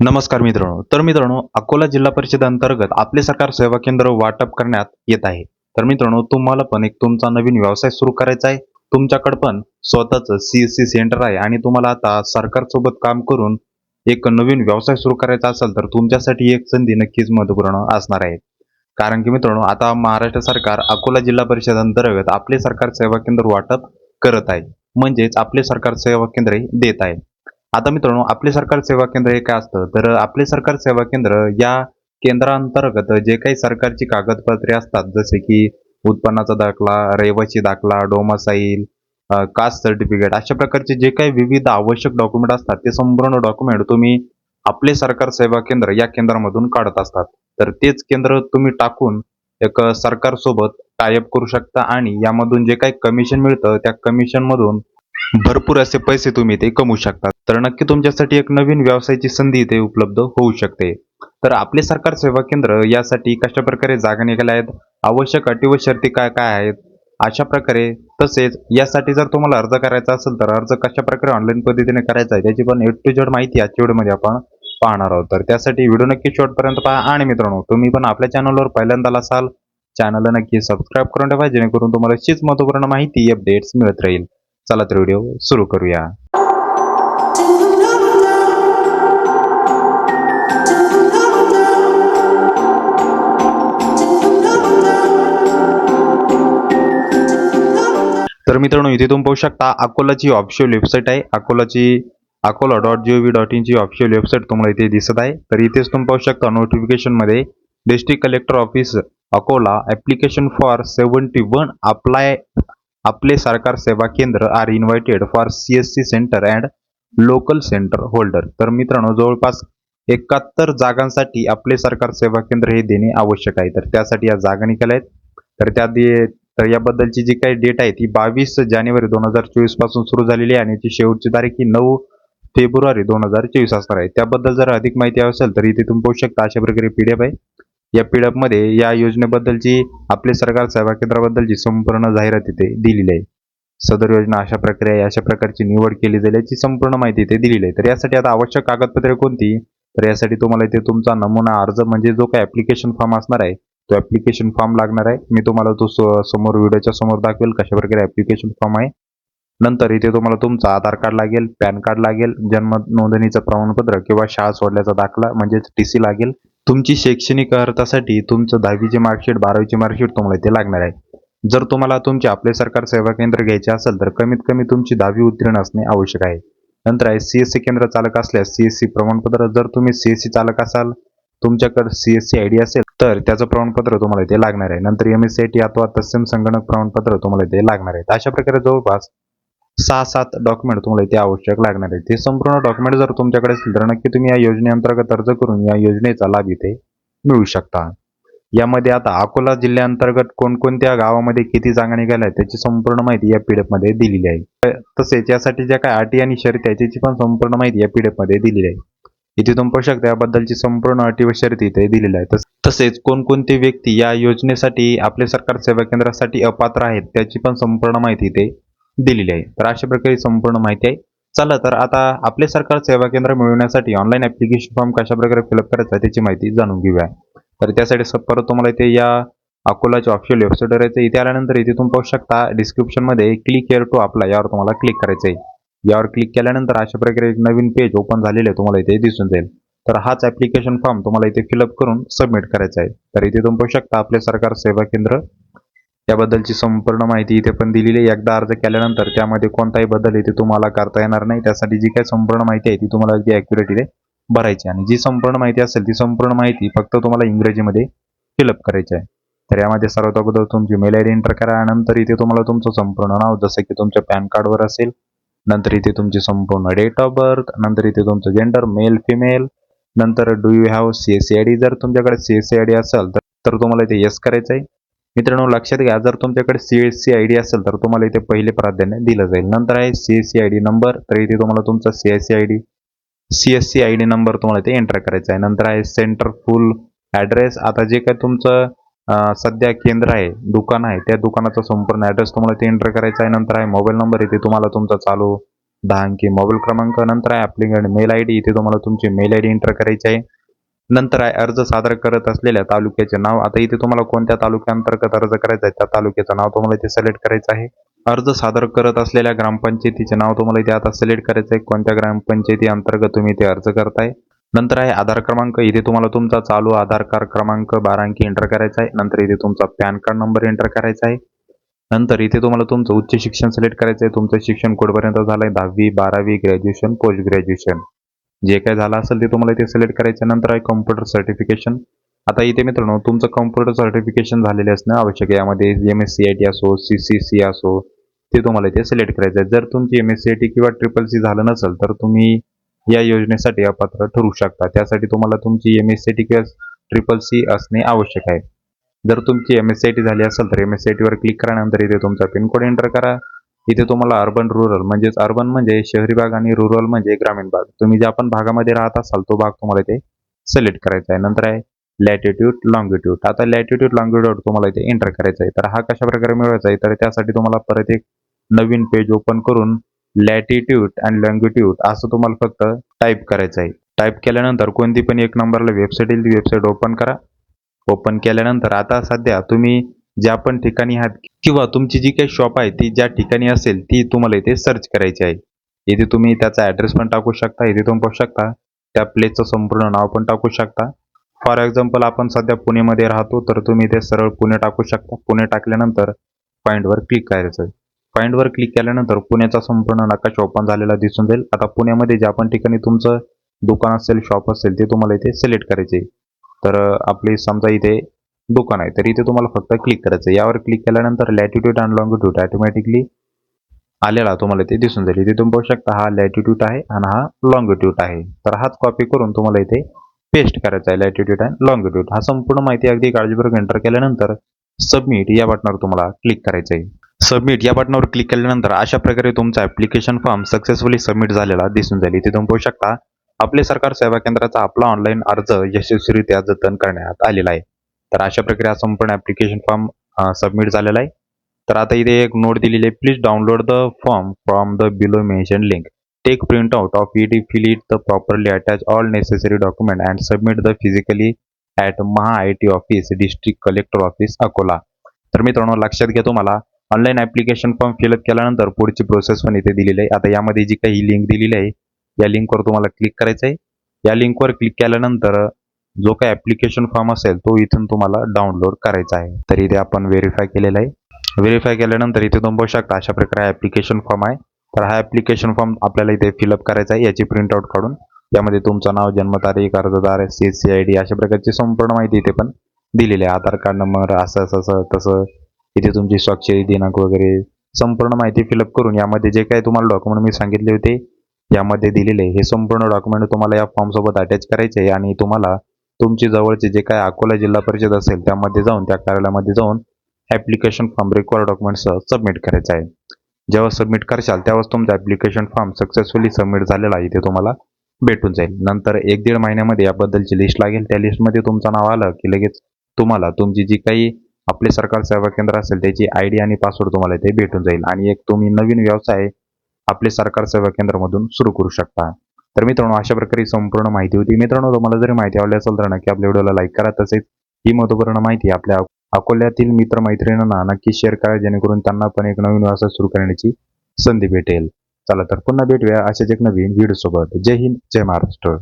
नमस्कार मित्रांनो. तर मित्रांनो अकोला जिल्हा परिषद अंतर्गत आपले सरकार सेवा केंद्र वाटप करण्यात येत आहे. तर मित्रांनो तुम्हाला पण एक तुमचा नवीन व्यवसाय सुरू करायचा आहे. तुमच्याकडे पण स्वतःच सीएससी सेंटर आहे आणि तुम्हाला आता सरकारसोबत काम करून एक नवीन व्यवसाय सुरू करायचा असेल तर तुमच्यासाठी एक संधी नक्कीच महत्त्वपूर्ण असणार आहे. कारण की मित्रांनो आता महाराष्ट्र सरकार अकोला जिल्हा परिषद अंतर्गत आपले सरकार सेवा केंद्र वाटप करत आहे. म्हणजेच आपले सरकार सेवा केंद्रे देत आहे. आता मित्रांनो आपले सरकार सेवा केंद्र हे काय असतं? तर आपले सरकार सेवा केंद्र या केंद्रांतर्गत जे काही सरकारची कागदपत्रे असतात जसे की उत्पन्नाचा दाखला रहिवासी दाखला डोमासाईल कास्ट सर्टिफिकेट अशा प्रकारचे जे काही विविध आवश्यक डॉक्युमेंट असतात ते संपूर्ण डॉक्युमेंट तुम्ही आपले सरकार सेवा केंद्र या केंद्रामधून काढत असतात. तर तेच केंद्र तुम्ही टाकून एक सरकारसोबत टायअप करू शकता आणि यामधून जे काही कमिशन मिळतं त्या कमिशन मधून भरपूर असे पैसे तुम्ही ते कमवू शकता. तर नक्की तुमच्यासाठी एक नवीन व्यवसायाची संधी इथे उपलब्ध होऊ शकते. तर आपले सरकार सेवा केंद्र यासाठी कशा प्रकारे जागा निघाल्या आहेत? आवश्यक अटी व शर्ती काय काय आहेत? अशा प्रकारे तसेच यासाठी जर तुम्हाला अर्ज करायचा असेल तर अर्ज कशा प्रकारे ऑनलाईन पद्धतीने करायचा आहे त्याची पण एड टू जेड माहिती आजच्या व्हिडिओमध्ये आपण पाहणार आहोत. तर त्यासाठी व्हिडिओ नक्की शेवटपर्यंत पहा आणि मित्रांनो तुम्ही पण आपल्या चॅनलवर पहिल्यांदा असाल चॅनलला नक्की सबस्क्राईब करून ठेवा जेणेकरून तुम्हाला अशीच महत्त्वपूर्ण माहिती अपडेट्स मिळत राहील. चला तर व्हिडिओ सुरू करूया. तर मित्रांनो इथे तुम्ही पाहू शकता अकोलाची ऑफिशियल वेबसाईट आहे. अकोलाची Akola dot G O V dot इनची official website तुम्हाला इथे दिसत आहे. तर इथेच तुम्ही पाहू शकता नोटिफिकेशनमध्ये district collector office Akola application for seventy one apply आपले सरकार सेवा केंद्र are invited for C S C centre and local centre holder तर मित्रांनो जवळपास एकाहत्तर जागांसाठी आपले सरकार सेवा केंद्र हे देणे आवश्यक आहे. तर त्यासाठी या जागा निघाल्या आहेत. तर त्या दे- तर याबद्दलची जी काही डेट आहे ती बावीस जानेवारी दोन हजार चोवीसपासून सुरू झालेली आहे आणि याची शेवटची तारीख ही नऊ फेब्रुवारी दोन हजार चोवीस असणार आहे. त्याबद्दल जर अधिक माहिती हवी असेल तर इथे तुम्ही पाहू शकता अशा प्रकारे पीडीएफ आहे. या पीडीएफमध्ये या योजनेबद्दलची आपले सरकार सेवा केंद्राबद्दलची संपूर्ण जाहिरात इथे दिलेली आहे. सदर योजना अशा प्रकारे आहे अशा प्रकारची निवड केली जाईल याची संपूर्ण माहिती इथे दिलेली आहे. तर यासाठी आता आवश्यक कागदपत्रे कोणती? तर यासाठी तुम्हाला इथे तुमचा नमुना अर्ज म्हणजे जो काही ऍप्लिकेशन फॉर्म असणार आहे तो ऍप्लिकेशन फॉर्म लागणार आहे. मी तुम्हाला तो समोर व्हिडिओच्या समोर दाखवेल कशा प्रकारे ऍप्लिकेशन फॉर्म आहे. नंतर इथे तुम्हाला तुमचं आधार कार्ड लागेल पॅन कार्ड लागेल जन्म नोंदणीचं प्रमाणपत्र किंवा शाळा सोडल्याचा दाखला म्हणजेच टी सी लागेल. तुमची शैक्षणिक अर्हतासाठी तुमचं दहावीची मार्कशीट बारावीची मार्कशीट तुम्हाला इथे लागणार आहे. जर तुम्हाला तुमचे आपले सरकार सेवा केंद्र घ्यायचे असेल तर कमीत कमी तुमची दहावी उत्तीर्ण असणे आवश्यक आहे. नंतर आहे सी एस सी केंद्र चालक असल्यास सी एस सी प्रमाणपत्र जर तुम्ही सी एस सी चालक असाल तुमच्याकडे सीएससी आय डी असेल तर त्याचं प्रमाणपत्र तुम्हाला इथे लागणार आहे. नंतर M S C I T अथवा तत्सम संगणक प्रमाणपत्र तुम्हाला इथे लागणार आहे अशा प्रकारे जवळपास सहा सात डॉक्युमेंट तुम्हाला इथे आवश्यक लागणार आहे ते संपूर्ण डॉक्युमेंट जर तुमच्याकडे असेल तर नक्की तुम्ही या योजनेअंतर्गत अर्ज करून या योजनेचा लाभ इथे मिळू शकता. यामध्ये आता अकोला जिल्ह्याअंतर्गत कोणकोणत्या गावामध्ये किती जागा निघाल्या त्याची संपूर्ण माहिती या पीडीएफमध्ये दिलेली आहे. तसेच यासाठी ज्या काही अटी आणि शर्ती आहेत त्याची पण संपूर्ण माहिती या पीडीएफमध्ये दिलेली आहे. इथे तुम्ही पाहू शकता याबद्दलची संपूर्ण अटी व शर्ती इथे दिलेल्या आहेत तसेच कोणकोणती व्यक्ती या योजनेसाठी आपले सरकार सेवा केंद्रासाठी अपात्र आहेत त्याची पण संपूर्ण माहिती इथे दिलेली आहे. तर अशा प्रकारे संपूर्ण माहिती आहे. चला तर आता आपले सरकार सेवा केंद्र मिळवण्यासाठी ऑनलाईन ऍप्लिकेशन फॉर्म कशा प्रकारे फिलअप करायचा त्याची माहिती जाणून घेऊया. तर त्यासाठी स- परत तुम्हाला इथे या अकोलाच्या ऑफिशियल वेबसाईटवर यायचं इथे आल्यानंतर इथे तुम्ही पाहू शकता डिस्क्रिप्शनमध्ये क्लिक केअर टू अप्लाय यावर तुम्हाला क्लिक करायचं आहे. यावर क्लिक केल्यानंतर अशा प्रकारे एक नवीन पेज ओपन झालेलं आहे तुम्हाला इथे दिसून जाईल. तर हाच ऍप्लिकेशन फॉर्म तुम्हाला इथे फिलअप करून सबमिट करायचा आहे. तर इथे तुम्ही पाहू शकता आपले सरकार सेवा केंद्र याबद्दलची संपूर्ण माहिती इथे पण दिलेली आहे. एकदा अर्ज केल्यानंतर त्यामध्ये कोणताही बदल इथे तुम्हाला करता येणार नाही. त्यासाठी जी काही संपूर्ण माहिती आहे ती तुम्हाला अगदी ॲक्युरेट इथे भरायची आणि जी संपूर्ण माहिती असेल ती संपूर्ण माहिती फक्त तुम्हाला इंग्रजीमध्ये फिलअप करायची आहे. तर यामध्ये सर्वात अगोदर तुमची मेल आय डी एंटर करा नंतर इथे तुम्हाला तुमचं संपूर्ण नाव जसं की तुमच्या पॅन कार्डवर असेल नंतर इथे तुमची संपूर्ण डेट ऑफ बर्थ नंतर इथे तुमचं जेंडर मेल फिमेल नंतर do you have C S C I D जर तुमच्याकडे C S C I D असेल तर तुम्हाला इथे येस करायचं आहे. मित्रांनो लक्षात घ्या जर तुमच्याकडे C S C I D असेल तर तुम्हाला इथे पहिले प्राधान्य दिलं जाईल. नंतर आहे C S C I D number तर इथे तुम्हाला तुमचा C S C I D C S C I D number तुम्हाला इथे एंटर करायचा आहे. नंतर आहे सेंटर फुल ॲड्रेस आता जे काय तुमचं सध्या केंद्र आहे दुकान आहे. त्या दुकानाचा संपूर्ण ॲड्रेस तुम्हाला इथे एंटर करायचा आहे. नंतर आहे मोबाईल नंबर इथे तुम्हाला तुमचा चालू दहा अंकी मोबाईल क्रमांक नंतर आहे ॲप्लिकंट मेल आय डी इथे तुम्हाला तुमची मेल आय डी एंटर करायची आहे. नंतर आहे अर्ज सादर करत असलेल्या तालुक्याचे नाव. आता इथे तुम्हाला कोणत्या तालुक्याअंतर्गत अर्ज करायचा आहे त्या तालुक्याचं नाव तुम्हाला इथे सिलेक्ट करायचं आहे. अर्ज सादर करत असलेल्या ग्रामपंचायतीचे नाव तुम्हाला इथे आता सिलेक्ट करायचं आहे. कोणत्या ग्रामपंचायती अंतर्गत तुम्ही इथे अर्ज करताय? नंतर आहे आधार क्रमांक. इथे तुम्हाला तुमचा चालू आधार कार्ड क्रमांक बारा अंकी एंटर करायचा आहे. नंतर इथे तुमचा पॅन कार्ड नंबर एंटर करायचा आहे. नंतर इथे तुम्हाला तुमचं उच्च शिक्षण सिलेक्ट करायचं आहे. तुमचं शिक्षण कुठपर्यंत झालं आहे दहावी बारावी ग्रॅज्युएशन पोस्ट ग्रॅज्युएशन जे काय झालं असेल ते तुम्हाला इथे सिलेक्ट करायचं आहे. नंतर आहे कम्प्युटर सर्टिफिकेशन आता इथे मित्रांनो तुमचं कम्प्युटर सर्टिफिकेशन झालेले असणं आवश्यक आहे. यामध्ये M S C I T असो सी सी सी असो ते तुम्हाला इथे सिलेक्ट करायचं आहे. जर तुमची M S C I T किंवा ट्रिपल सी झालं नसेल तर तुम्ही या योजनेसाठी अपात्र ठरू शकता. त्यासाठी तुम्हाला तुमची एम एस सी टी किंवा ट्रिपल सी असणे आवश्यक आहे. जर तुमची M S C I T झाली असेल तर एम एस सी आय टीवर क्लिक करा इथे तुमचा पिनकोड एंटर करा. इथे तुम्हाला अर्बन रुरल म्हणजेच अर्बन म्हणजे शहरी भाग आणि रुरल म्हणजे ग्रामीण भाग. तुम्ही ज्या पण भागामध्ये राहत असाल तो भाग तुम्हाला इथे सिलेक्ट करायचा आहे. नंतर आहे लॅटिट्यूड लॉंगिट्यूड आता लॅटिट्यूड लॉंगिट्यूड तुम्हाला इथे एंटर करायचा आहे. तर हा कशा प्रकारे मिळवायचा आहे? तर त्यासाठी तुम्हाला परत एक नवीन पेज ओपन करून लॅटिट्यूड अँड लॉंगिट्यूड असं तुम्हाला फक्त टाईप करायचं आहे. टाईप केल्यानंतर कोणती पण एक नंबरला वेबसाईट येईल ती वेबसाईट ओपन करा. ओपन केल्यानंतर आता सध्या तुम्ही ज्या पण ठिकाणी आहात किंवा तुमची जी काही शॉप आहे ती ज्या ठिकाणी असेल ती तुम्हाला इथे सर्च करायची आहे. इथे तुम्ही त्याचा ॲड्रेस पण टाकू शकता इथे तुम्ही पाहू शकता. त्या प्लेसचं संपूर्ण नाव पण टाकू शकता. फॉर एक्झाम्पल आपण सध्या पुणेमध्ये राहतो तर तुम्ही इथे सरळ पुणे टाकू शकता. पुणे टाकल्यानंतर पॉईंटवर क्लिक करायचं फाइंडवर क्लिक केल्यानंतर पुण्याचा संपूर्ण नकाशा ओपन झालेला दिसून जाईल. आता पुण्यामध्ये ज्या पण ठिकाणी तुमचं दुकान असेल शॉप असेल ते तुम्हाला इथे सिलेक्ट करायचे तर आपले आपली समजा इथे दुकान आहे तर इथे तुम्हाला फक्त क्लिक करायचं आहे. यावर क्लिक केल्यानंतर लॅटिट्यूड अँड लॉंगिट्यूड ऑटोमॅटिकली आलेला तुम्हाला इथे दिसून जाईल. इथे तुम्ही पाहू शकता हा लॅटिट्यूड आहे आणि हा लॉंगिट्यूड आहे. तर हाच कॉपी करून तुम्हाला इथे पेस्ट करायचा आहे लॅटिट्यूड अँड लॉंगिट्यूड हा संपूर्ण माहिती अगदी काळजीपूर्वक एंटर केल्यानंतर सबमिट या बटनावर तुम्हाला क्लिक करायचं आहे. सबमिट या बटनावर क्लिक केल्यानंतर अशा प्रकारे तुमचा ऍप्लिकेशन फॉर्म सक्सेसफुली सबमिट झालेला दिसून जाईल. इथे तुम्ही पाहू शकता आपले सरकार सेवा केंद्राचा आपला ऑनलाईन अर्ज यशस्वीरित्या जतन करण्यात आलेला आहे. तर अशा प्रकारे हा संपूर्ण ऍप्लिकेशन फॉर्म सबमिट झालेला आहे. तर आता इथे एक नोट दिलेली आहे. Please download the form from the below mention link take print out of it fill it the properly attach all necessary document and submit the physically at Maha I T office district collector office Akola तर मित्रांनो लक्षात घ्या तुम्हाला online application form fill up केल्यानंतर पुढची process पण इथे दिलेली आहे. आता यामध्ये जी काही लिंक दिलेली आहे या लिंकवर तुम्हाला क्लिक करायचं आहे या लिंकवर क्लिक केल्यानंतर जो काही ऍप्लिकेशन फॉर्म असेल तो इथून तुम्हाला डाउनलोड करायचा आहे. तर इथे आपण व्हेरीफाय केलेला आहे. व्हेरीफाय केल्यानंतर इथे तुम्ही बघू शकता अशा प्रकारे ऍप्लिकेशन फॉर्म आहे. तर हा ऍप्लिकेशन फॉर्म आपल्याला इथे फिलअप करायचा आहे याची प्रिंट आउट काढून. यामध्ये तुमचं नाव जन्मतारीख अर्जदार सी सी आय डी अशा प्रकारची संपूर्ण माहिती इथे पण दिलेली आहे. आधार कार्ड नंबर असं असं असं तसं. इथे तुमची स्वाक्षरी दिनांक वगैरे संपूर्ण माहिती फिलअप करून यामध्ये जे काही तुम्हाला डॉक्युमेंट मी सांगितले होते यामध्ये दिलेले हे संपूर्ण डॉक्युमेंट तुम्हाला या फॉर्मसोबत अटॅच करायचे आहे आणि तुम्हाला तुमची जवळचे जे काय अकोला जिल्हा परिषद असेल त्यामध्ये जाऊन त्या कार्यालयामध्ये जाऊन ॲप्लिकेशन फॉर्म रिक्वायर्ड डॉक्युमेंटसह सबमिट करायचं आहे. जेव्हा सबमिट करशाल तेव्हाच तुमचा ॲप्लिकेशन फॉर्म सक्सेसफुली सबमिट झालेला आहे इथे तुम्हाला भेटून जाईल. नंतर एक दीड महिन्यामध्ये याबद्दलची लिस्ट लागेल. त्या लिस्टमध्ये तुमचं नाव आलं की लगेच तुम्हाला तुमची जी काही आपले सरकार सेवा केंद्र असेल त्याची आय डी आणि पासवर्ड तुम्हाला इथे भेटून जाईल. आणि एक तुम्ही नवीन व्यवसाय आपले सरकार सेवा केंद्रामधून सुरू करू शकता. तर मित्रांनो अशा प्रकारे संपूर्ण माहिती होती. मित्रांनो तुम्हाला जरी माहिती आवडली असेल तर नक्की आपल्या व्हिडिओला लाईक करा. तसेच ही महत्त्वपूर्ण माहिती आपल्या अकोल्यातील मित्रमैत्रिणींना नक्की शेअर करा जेणेकरून त्यांना पण एक नवीन व्यवसाय सुरू करण्याची संधी भेटेल. चला तर पुन्हा भेटूया अशाच एक नवीन व्हिडिओ सोबत. जय हिंद जय महाराष्ट्र.